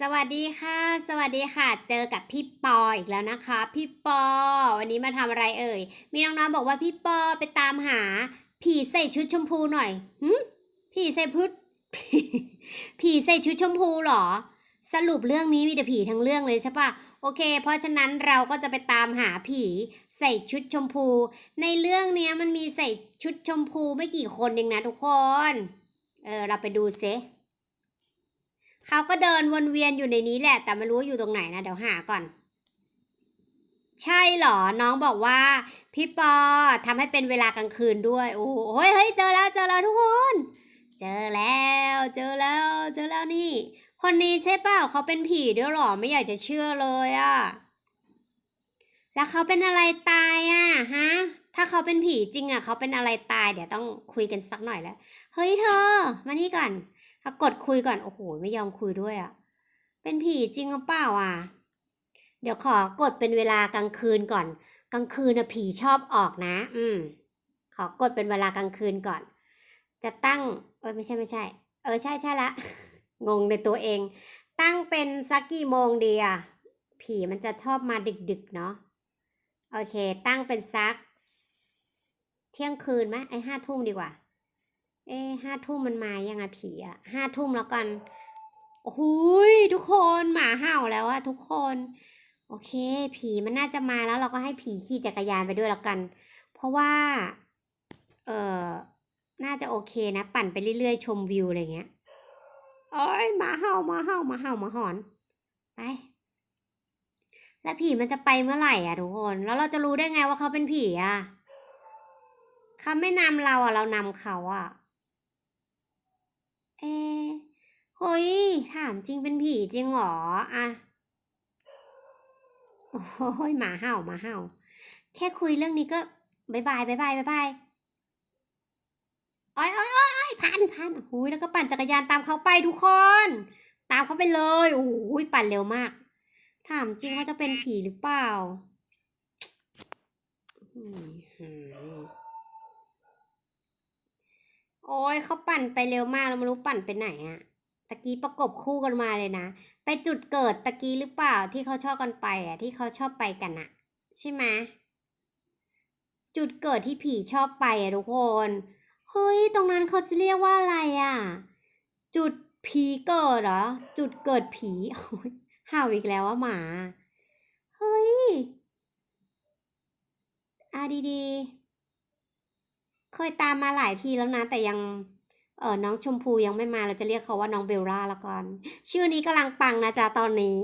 สวัสดีค่ะ สวัสดีค่ะ เจอกับพี่ปออีกแล้วนะคะ พี่ปอ วันนี้มาทำอะไรเอ่ย มีน้องๆบอกว่าพี่ปอไปตามหา ผีใส่ชุดชมพูหน่อยหืมผีใส่พุทผีใส่ชุดชมพูเหรอ สรุปเรื่องนี้มีแต่ผีทั้งเรื่องเลยใช่ปะโอเค เพราะฉะนั้นเราก็จะไปตามหาผีใส่ชุดชมพู ในเรื่องนี้มันมีใส่ชุดชมพูไม่กี่คนเองนะทุกคน เออเราไปดูเซ เขาก็เดินวนเวียนอยู่ในนี้แหละ แต่ไม่รู้ว่าอยู่ตรงไหนนะ เดี๋ยวหาก่อน ใช่เหรอ น้องบอกว่า พี่ปอทำให้เป็นเวลากลางคืนด้วย โอ้โหเฮ้ยเจอแล้วเจอแล้วทุกคน เจอแล้ว เจอแล้ว เจอแล้วนี่ คนนี้ใช่เปล่าเขาเป็นผีด้วยหรอ ไม่อยากจะเชื่อเลยอะแล้วเขาเป็นอะไรตายอะฮะ ถ้าเขาเป็นผีจริงอะเขาเป็นอะไรตาย เดี๋ยวต้องคุยกันสักหน่อยแล้ว เฮ้ยเธอ มานี่ก่อน กดคุยก่อน โอ้โห ไม่ยอมคุยด้วยอะ่ะ เป็นผีจริงหรือเปล่าอะ เดี๋ยวขอกดเป็นเวลากลางคืนก่อน กลางคืนนะผีชอบออกนะ อืม ขอกดเป็นเวลากลางคืนก่อน จะตั้ง เออไม่ใช่ไม่ใช่ เออใช่ใช่ละ งงในตัวเอง ตั้งเป็นสักกี่โมงดีอะ ผีมันจะชอบมาดึกๆเนาะ โอเค ตั้งเป็นซัก เที่ยงคืนไหมไอห้าทุ่มดีกว่า เอ๊ะห้าทุ่มมันมายังไงผีอะห้าทุ่มแล้วกันโอ้โหยทุกคนหมาเห่าแล้วอะทุกคน โอเค ผีมันน่าจะมาแล้วเราก็ให้ผีขี่จักรยานไปด้วยแล้วกัน เพราะว่า เออน่าจะโอเคนะ ปั่นไปเรื่อยๆ ชมวิวอะไรเงี้ยโอ้ยหมาเห่าหมาเห่าหมาเห่าหมาหอน ไป แล้วผีมันจะไปเมื่อไหร่อะทุกคน แล้วเราจะรู้ได้ไงว่าเขาเป็นผีอะเขาไม่นำเราอะเรานำเขาอะ เอะเฮ้ย ถามจริงเป็นผีจริงเหรออะโอ้ยหมาเห่าหมาเห่า แค่คุยเรื่องนี้ก็บายบายบายบายบายบายอ้อยอ้อยอ้อยอ้ยพันพันโอ้ยแล้วก็ปั่นจักรยานตามเขาไปทุกคน ตามเขาไปเลยโอ้ยปั่นเร็วมาก ถามจริงว่าจะเป็นผีหรือเปล่าอืม โอ้ยเขาปั่นไปเร็วมากแล้วไม่รู้ปั่นไปไหนอะตะกี้ประกบคู่กันมาเลยนะ ไปจุดเกิดตะกี้หรือเปล่าที่เขาชอบกันไปอะที่เขาชอบไปกันอะใช่ไหมจุดเกิดที่ผีชอบไปอะทุกคน เฮ้ย ตรงนั้นเขาจะเรียกว่าอะไรอะจุดผีเกิดเหรอ จุดเกิดผีโอ้ยเห่าอีกแล้วว่าหมา เฮ้ย อะดีๆ เคยตามมาหลายทีแล้วนะ แต่ยังเออน้องชมพูยังไม่มาเราจะเรียกเขาว่าน้องเบลล่าละกันชื่อนี้กำลังปังนะจ๊ะตอนนี้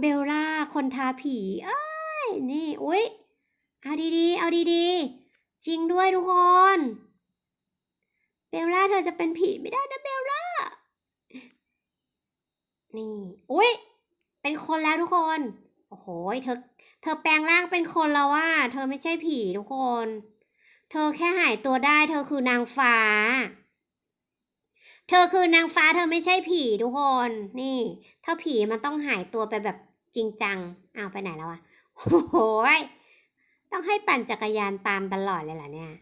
เบลล่าคนทาผี เอ้ย นี่อุ้ยเอาดีๆ เอาดีๆ จริงด้วยทุกคน เบลล่าเธอจะเป็นผีไม่ได้นะเบลล่า นี่อุ้ยเป็นคนแล้วทุกคน โอ้โหเธอ เธอแปลงร่างเป็นคนแล้วว่า เธอไม่ใช่ผีทุกคน เธอแค่หายตัวได้ เธอคือนางฟ้า เธอคือนางฟ้าเธอไม่ใช่ผีทุกคน นี่ ถ้าผีมันต้องหายตัวไปแบบจริงจังอ้าวไปไหนแล้วอะโอ้โหยต้องให้ปั่นจักรยานตามตลอดเลยเหรอเนี่ย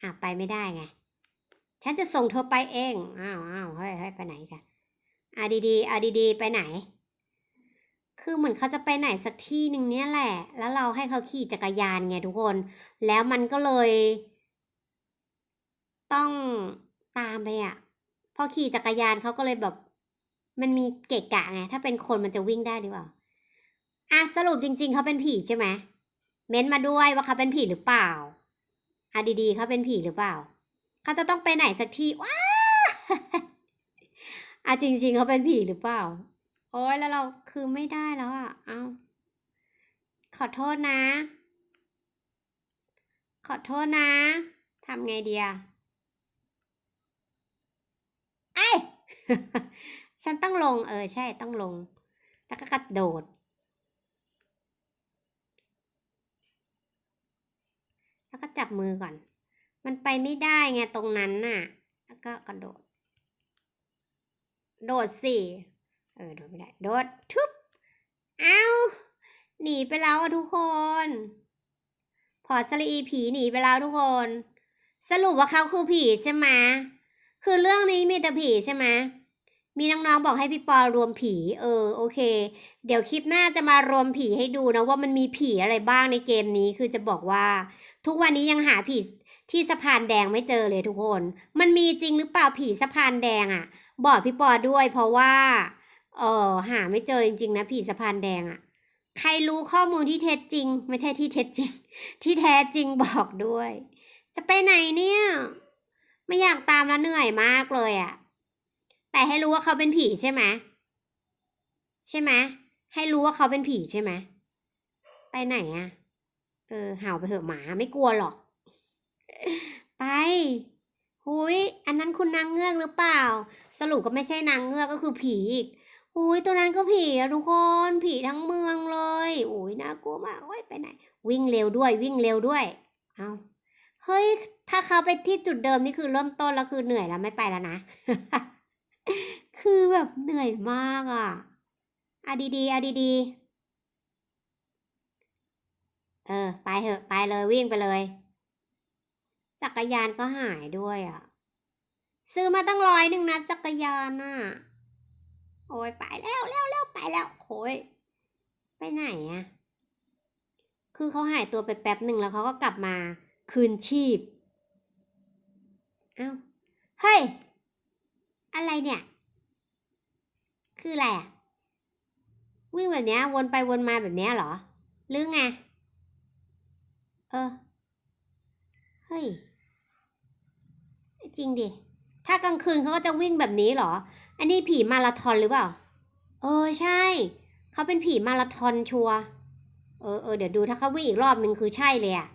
อะไปไม่ได้ไง ฉันจะส่งเธอไปเอง อ้าวอ้าวเฮ้ยเฮ้ยไปไหนกันอะดีๆอะดีๆ ไปไหน คือเหมือนเขาจะไปไหนสักที่หนึ่งเนี่ยแหละ แล้วเราให้เขาขี่จักรยานไงทุกคน แล้วมันก็เลย ต้องตามไปอะ พอขี่จักรยานเขาก็เลยแบบ มันมีเกะกะไง ถ้าเป็นคนมันจะวิ่งได้หรือเปล่า อะสรุปจริง ๆเขาเป็นผีใช่ไหม เม้นมาด้วยว่าเขาเป็นผีหรือเปล่าอะดีๆเขาเป็นผีหรือเปล่า เขาจะต้องไปไหนสักที่ว้าอะจริง ๆเขาเป็นผีหรือเปล่า โอ้ยแล้วเราคือไม่ได้แล้วอะ เอาขอโทษนะ ขอโทษนะทำไงดีอะไอ้ยฉันต้องลง เออ ใช่ต้องลง แล้วก็กระโดด แล้วก็จับมือก่อน มันไปไม่ได้ไงตรงนั้นน่ะ แล้วก็กระโดด โดดสิ เออโดดไม่ได้ โดดทุบเอาหนีไปแล้วทุกคน พอสลีผีหนีไปแล้วทุกคน สรุปว่าเขาคือผีใช่ไหมคือเรื่องนี้มีแต่ผีใช่ไหมมีน้องๆบอกให้พี่ปอรวมผี เออโอเค เดี๋ยวคลิปหน้าจะมารวมผีให้ดูนะว่ามันมีผีอะไรบ้างในเกมนี้ คือจะบอกว่า ทุกวันนี้ยังหาผีที่สะพานแดงไม่เจอเลยทุกคน มันมีจริงหรือเปล่าผีสะพานแดงอะ่ะ บอกพี่ปอด้วยเพราะว่า เออหาไม่เจอจริงๆนะผีสะพานแดงอะ่ะ ใครรู้ข้อมูลที่เท็จจริง ไม่ใช่ที่เท็จจริง ที่แท้จริงบอกด้วย จะไปไหนเนี่ย ไม่อยากตามแล้วเหนื่อยมากเลยอะ่ะ แต่ให้รู้ว่าเขาเป็นผีใช่ไหมใช่ไหมให้รู้ว่าเขาเป็นผีใช่ไหมไปไหนอะ่ะ เออเห่าไปเถอะหมาไม่กลัวหรอก ไปหุยอันนั้นคุณนางเงือกหรือเปล่า สรุปก็ไม่ใช่นางเงือกก็คือผีอีก หุยตัวนั้นก็ผีอะทุกคนผีทั้งเมืองเลยอุ้ยน่ากลัวมากโอ้ยไปไหน วิ่งเร็วด้วยวิ่งเร็วด้วยเอาเฮ้ยถ้าเขาไปที่จุดเดิมนี่คือเริ่มต้นแล้วคือเหนื่อยแล้วไม่ไปแล้วนะ คือแบบเหนื่อยมากอะอะดีๆอะดีๆเออ ไปเถอะไปเลยวิ่งไปเลย จักรยานก็หายด้วยอะ ซื้อมาตั้งร้อยหนึ่งนะจักรยานน่ะ โอ้ยไปแล้วแล้วแล้วไปแล้วโอ้ยไปไหนอะคือเขาหายตัวไปแป๊บหนึ่งแล้วเขาก็กลับมาคืนชีพเอ้าเฮ้ย อะไรเนี่ย คืออะไรอะวิ่งแบบเนี้ยวนไปวนมาแบบเนี้ยเหรอ หรือไง เออ เฮ้ย จริงดิ ถ้ากลางคืนเขาก็จะวิ่งแบบนี้เหรอ อันนี้ผีมาราธอนหรือเปล่า เออใช่ เขาเป็นผีมาราธอนชัว เออเออเดี๋ยวดูถ้าเขาวิ่งอีกรอบหนึ่งคือใช่เลยอะ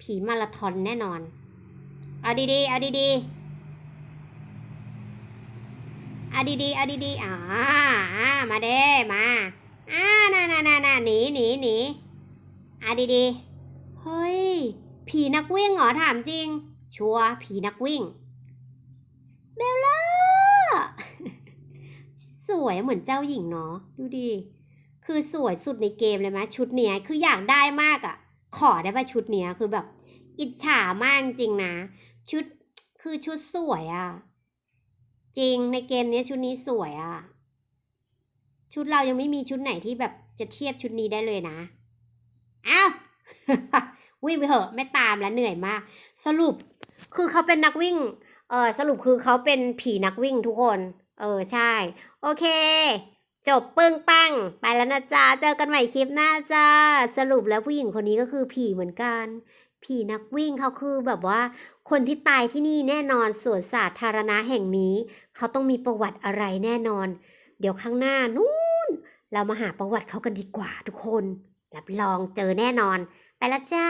ผีมาราธอนแน่นอน เอาดีๆ เอาดีๆ เอาดีๆ เอาดีๆ อ่ามาเด้มาอ่าน่าน่าน่าน่าหนีหนีหนีเอาดีๆ เฮ้ย ผีนักวิ่งเหรอถามจริง ชัวผีนักวิ่ง เบลล่า สวยเหมือนเจ้าหญิงเนาะดูดิคือสวยสุดในเกมเลยไหมชุดเนี้ยคืออยากได้มากอะ่ะ ขอได้ป่ะชุดเนี้ยคือแบบ อิจฉามากจริงนะ ชุดคือชุดสวยอะ่ะ จริงในเกมเนี้ยชุดนี้สวยอะ่ะ ชุดเรายังไม่มีชุดไหนที่แบบจะเทียบชุดนี้ได้เลยนะอ้าววิ่งไปเถอะไม่ตามแล้วเหนื่อยมาก สรุปคือเขาเป็นนักวิ่งเออสรุปคือเขาเป็นผีนักวิ่งทุกคน เออใช่ โอเค จบปึ้งปัง ไปแล้วนะจ๊ะ เจอกันใหม่คลิปหน้าจ้า สรุปแล้วผู้หญิงคนนี้ก็คือผีเหมือนกัน ผีนักวิ่งเขาคือแบบว่า คนที่ตายที่นี่แน่นอนสวนสาธารณะแห่งนี้ เขาต้องมีประวัติอะไรแน่นอน เดี๋ยวข้างหน้านู้น เรามาหาประวัติเขากันดีกว่าทุกคน รับรองเจอแน่นอน ไปแล้วจ้า